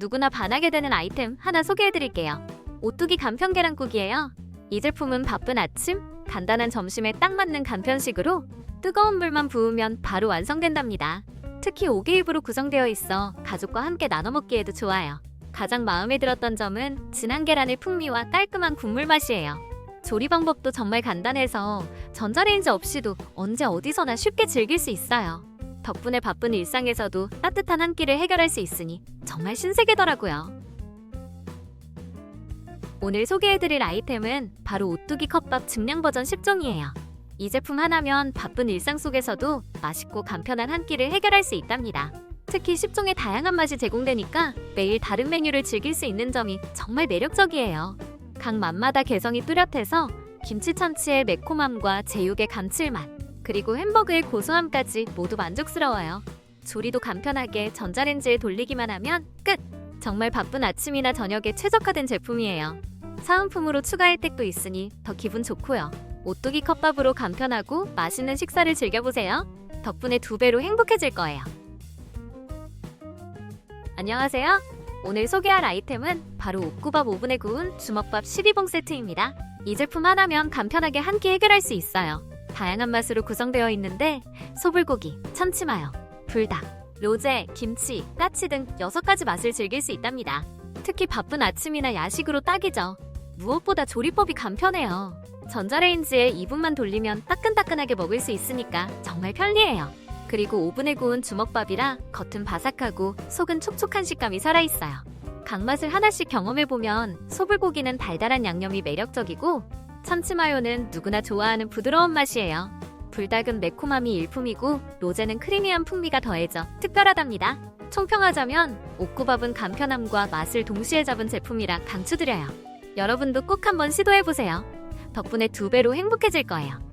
누구나 반하게 되는 아이템 하나 소개해드릴게요. 오뚜기 간편 계란국이에요. 이 제품은 바쁜 아침, 간단한 점심에 딱 맞는 간편식으로 뜨거운 물만 부으면 바로 완성된답니다. 특히 5개 입으로 구성되어 있어 가족과 함께 나눠 먹기에도 좋아요. 가장 마음에 들었던 점은 진한 계란의 풍미와 깔끔한 국물 맛이에요. 조리 방법도 정말 간단해서 전자레인지 없이도 언제 어디서나 쉽게 즐길 수 있어요. 덕분에 바쁜 일상에서도 따뜻한 한 끼를 해결할 수 있으니 정말 신세계더라고요. 오늘 소개해드릴 아이템은 바로 오뚜기 컵밥 증량 버전 10종이에요. 이 제품 하나면 바쁜 일상 속에서도 맛있고 간편한 한 끼를 해결할 수 있답니다. 특히 10종의 다양한 맛이 제공되니까 매일 다른 메뉴를 즐길 수 있는 점이 정말 매력적이에요. 각 맛마다 개성이 뚜렷해서 김치 참치의 매콤함과 제육의 감칠맛, 그리고 햄버거의 고소함까지 모두 만족스러워요. 조리도 간편하게 전자레인지에 돌리기만 하면 끝! 정말 바쁜 아침이나 저녁에 최적화된 제품이에요. 사은품으로 추가 혜택도 있으니 더 기분 좋고요. 오뚜기 컵밥으로 간편하고 맛있는 식사를 즐겨보세요. 덕분에 두 배로 행복해질 거예요. 안녕하세요. 오늘 소개할 아이템은 바로 옥구밥 오븐에 구운 주먹밥 12봉 세트입니다. 이 제품 하나면 간편하게 한 끼 해결할 수 있어요. 다양한 맛으로 구성되어 있는데 소불고기, 참치마요, 불닭, 로제, 김치, 까치 등 6가지 맛을 즐길 수 있답니다. 특히 바쁜 아침이나 야식으로 딱이죠. 무엇보다 조리법이 간편해요. 전자레인지에 2분만 돌리면 따끈따끈하게 먹을 수 있으니까 정말 편리해요. 그리고 오븐에 구운 주먹밥이라 겉은 바삭하고 속은 촉촉한 식감이 살아있어요. 각 맛을 하나씩 경험해보면 소불고기는 달달한 양념이 매력적이고 참치마요는 누구나 좋아하는 부드러운 맛이에요. 불닭은 매콤함이 일품이고 로제는 크리미한 풍미가 더해져 특별하답니다. 총평하자면 옥구밥은 간편함과 맛을 동시에 잡은 제품이라 강추드려요. 여러분도 꼭 한번 시도해보세요. 덕분에 두 배로 행복해질 거예요.